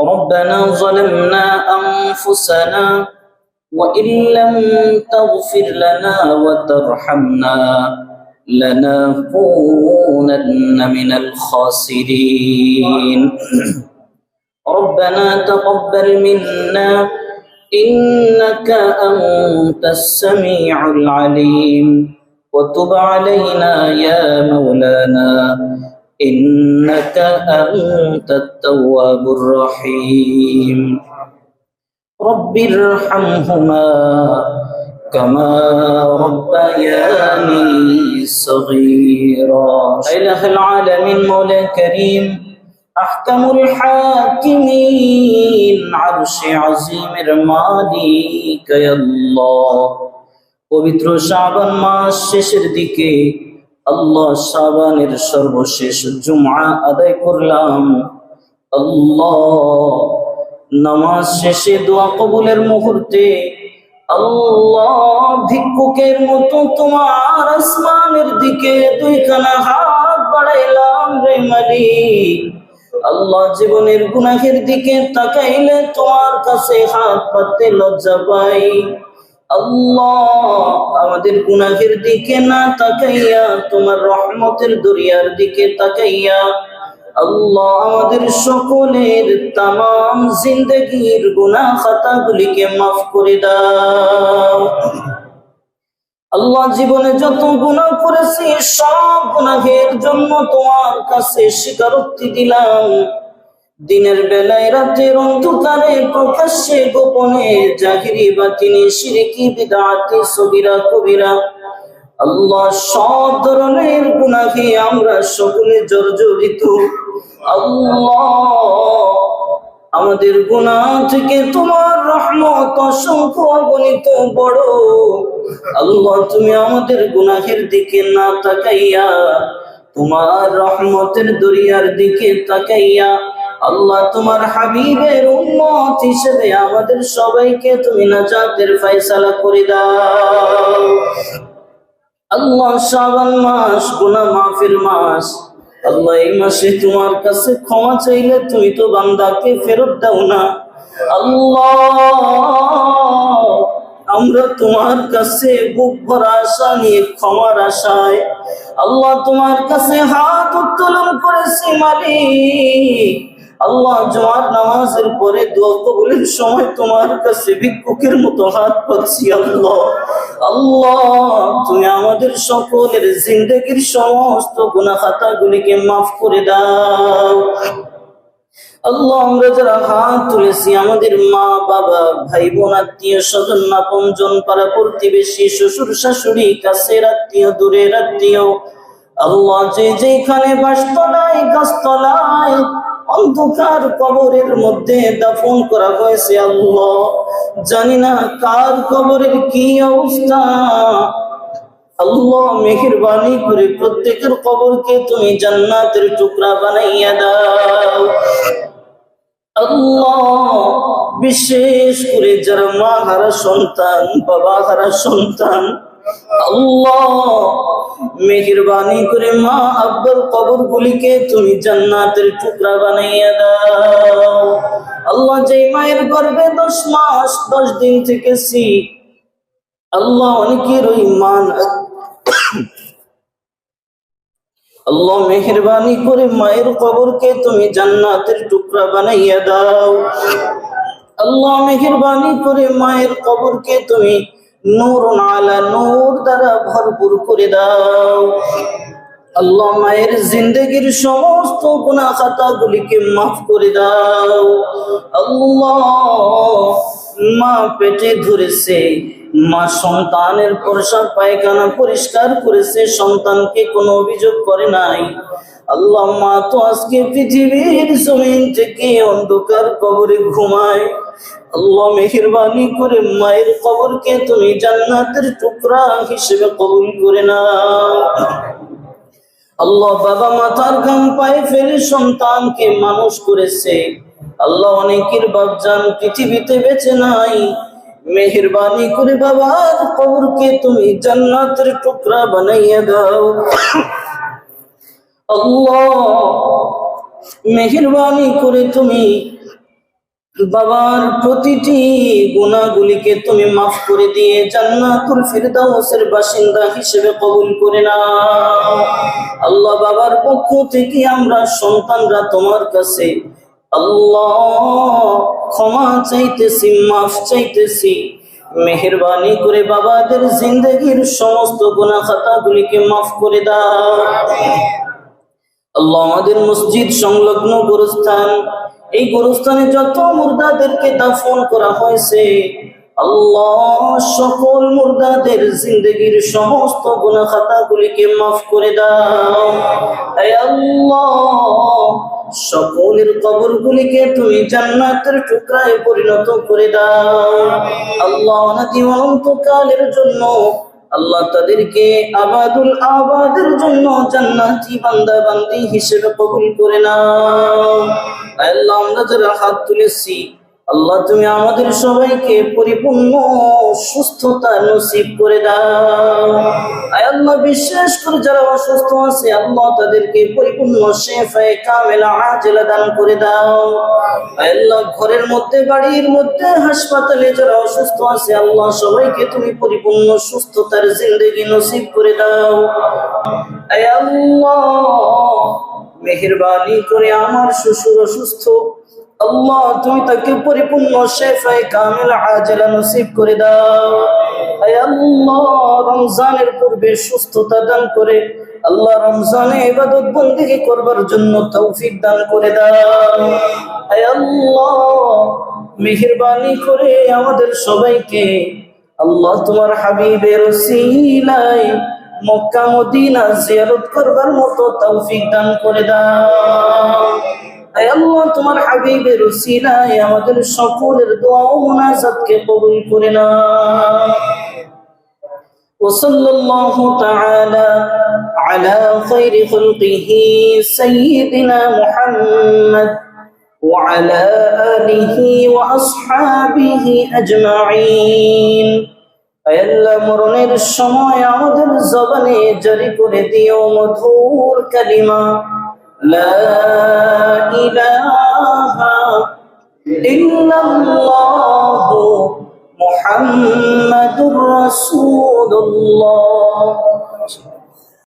ربنا ظلمنا أنفسنا وإن لم تغفر لنا وترحمنا لنكونن من الخاسرين. ربنا تقبل منا إنك أنت السميع العليم. وتب علينا يا مولانا إنك أنت التواب الرحيم رب ارحمهما كما ربياني صغيرا إله العالمين مولا كريم أحكم الحاكمين عرش عظيم المالك يا الله পবিত্র শাবান মাস শেষের দিকে আল্লাহ সাবানের সর্বশেষ জুমা আদায় করলাম। আল্লাহ নামাজ শেষে দোয়া কবুলের মুহূর্তে আল্লাহ ভিক্ষুকের মতো তোমার আসমানের দিকে দুইখানা হাত বাড়াইলাম রে মালিক। আল্লাহ জীবনের গুনাহের দিকে তাকাইলে তোমার কাছে হাত পাততে লজ্জা পাই। আল্লাহ, আমাদের গুনাহের দিকে না তাকাইয়া, তোমার রহমতের দরিয়ার দিকে তাকাইয়া, আল্লাহ আমাদের সকলের তাম জিন্দগির গুনাহ খাতাগুলিকে মাফ করে দাও। আল্লাহ জীবনে যত গুণা করেছি, সব গুনাহের জন্য তোমার কাছে স্বীকারোক্তি দিলাম। দিনের বেলায় রাতের অন্ধকারে প্রকাশ্যে গোপনে জাহিরি বাতিনি শিরিকি বিদাতি, সগিরা, কবিরা। আল্লাহ সব ধরনের গুনাহে আমরা সকলে জর্জরিত। আল্লাহ আমাদের গুণা থেকে তোমার রহমত অসংখ্য অগণিত বড়। আল্লাহ তুমি আমাদের গুনাহের দিকে না তাকাইয়া, তোমার রহমতের দরিয়ার দিকে তাকাইয়া আল্লাহ তোমার হাবিবের উম্মত হিসেবে আমাদের সবাইকে তুমি নাজাতের ফয়সালা করে দাও। আল্লাহ শ্রাবণ মাস গুনা মাফির মাস। আল্লাহ এই মাসে তোমার কাছে ক্ষমা চাইলে তুমি তো বান্দাকে ফেরত দাও না। আল্লাহ, আমরা তোমার কাছে বুক ভরা আশা নিয়ে ক্ষমার আশায় আল্লাহ তোমার কাছে হাত উত্তোলন করেছি মালিক। আল্লাহ জমার নামাজের পরে সময় তোমার কাছে ভিক্ষুকের মতো হাত পাচ্ছি, আল্লাহ। আল্লাহ, তুমি আমাদের সকলের জিন্দগির সমস্ত গুনাহ খাতাগুলিকে মাফ করে দাও। আল্লাহ, আমরা যারা হাত তুলেছি, আমাদের মা, বাবা ভাই বোন আত্মীয় স্বজন আপনজন, পাড়া প্রতিবেশী, শ্বশুর, শাশুড়ি, কাছের আত্মীয়, দূরের আত্মীয়, আল্লাহ, যে যেখানে বাসতলায়, গাছতলায় অন্ধকার কবরের মধ্যে দাফন করা হয়েছে আল্লাহ। জানি না কার কবরের কি অবস্থা। আল্লাহ মেহেরবানি করে প্রত্যেকের কবরকে তুমি জান্নাতের টুকরা বানাইয়া দাও। আল্লাহ বিশেষ করে যারা মা হারা সন্তান, বাবা হারা সন্তান, আল্লাহ মেহেরবানি করে মা আব্বার কবর গুলিকে তুমি জান্নাতের টুকরা বানাইয়া দাও। আল্লাহ যে মায়ের গর্ভে দশ মাস, দশ দিন থেকেছি, আল্লাহ অনেকের ওই মান আল্লাহ মেহরবানি করে মায়ের কবরকে তুমি জান্নাতের টুকরা বানাইয়া দাও। আল্লাহ মেহরবানি করে মায়ের কবরকে তুমি নূর আলা নূর দ্বারা ভরপুর করে দাও। আল্লাহ মায়ের জিন্দগির সমস্ত গুণা খাতা গুলিকে মাফ করে দাও। আল্লাহ মা পেটে ধরেছে মা সন্তানের প্রসাব পায়খানা পরিষ্কার করেছে, সন্তানকে কোনো অভিযোগ করে নাই। আল্লাহ মা তো আজকে পৃথিবীর জমিন থেকে অন্ধকার কবরে ঘুমায়। আল্লাহ মেহরবানি করে মায়ের কবরকে তুমি জান্নাতের টুকরা হিসেবে কবুল করে না আল্লাহ বাবা মাথার ঘাম পায়ে ফেলে সন্তানকে মানুষ করেছে। আল্লাহ অনেকের বাপজান পৃথিবীতে বেঁচে নাই। মেহরবানি করে বাবার কবরকে তুমি জান্নাতের টুকরা বানাইয়া দাও। আল্লাহ, মেহরবানি করে তুমি বাবার প্রতিটি গুণাগুলিকে তুমি মাফ করে দিয়ে জান্নাতুল ফিরদাউসের বাসিন্দা হিসেবে কবুল করে নাও। আল্লাহ বাবার পক্ষ থেকে আমরা সন্তানরা তোমার কাছে আল্লাহ ক্ষমা চাইতেছি, মাফ চাইতেছি। মেহরবানি করে বাবাদের জিন্দগির সমস্ত গুনাহ খাতাগুলিকে মাফ করে দাও। আমাদের মসজিদ সংলগ্ন গোরস্থান। এই গোরস্থানে যত মুর্দাদেরকে দাফন করা হয়েছে, আল্লাহ সকল মুর্দাদের জিন্দগির সমস্ত গুনাহ খাতাগুলিকে মাফ করে দাও। আল্লাহ সকলের কবর গুলিকে তুমি জান্নাতের টুকরায় পরিণত করে দাও আল্লাহ জন্য, আল্লাহ তাদেরকে আবাদুল আবাদের জন্য জান্নাতি বান্দা বান্দি হিসেবে কবুল করে নাও। আল্লাহ আমরা যারা হাত তুলেছি আল্লাহ, তুমি আমাদের সবাইকে পরিপূর্ণ সুস্থতা নসিব করে দাও। আয় আল্লাহ বিশেষ করে যারা অসুস্থ আছে, আল্লাহ তাদেরকে পরিপূর্ণ শেফায়ে কামেলা আজেলা দান করে দাও। আয় আল্লাহ, ঘরের মধ্যে, বাড়ির মধ্যে, হাসপাতালে যারা অসুস্থ আছে, আল্লাহ সবাইকে তুমি পরিপূর্ণ সুস্থতার জিন্দগি নসিব করে দাও। আয় আল্লাহ, মেহরবানি করে আমার শ্বশুর অসুস্থ আল্লাহ, তুমি তাকে পরিপূর্ণ শেফায় কামিল আজলা নসিব করে দাও। আল্লাহ, রমজানের পূর্বে সুস্থতা দান করে আল্লাহ রমজানে ইবাদত বন্দিগি করবার জন্য তৌফিক দান করে দাও। আল্লাহ, মেহেরবানি করে আমাদের সবাইকে আল্লাহ তোমার হাবিবের সিলাই মক্কা মদিনা জিয়ারত করবার মতো তৌফিক দান করে দাও। আল্লাহ তোমার হাবিবের উসিলায় আমাদের সকলের দোয়া ও মুনাজাতকে কবুল করে নাও وصلى الله تعالى على خير خلقه سيدنا محمد وعلى آله وأصحابه أجمعين আল্লাহ মরণের সময় আমাদের জবানে জারি করে দিও মধুর কালিমা لا إله إلا الله محمد رسول الله.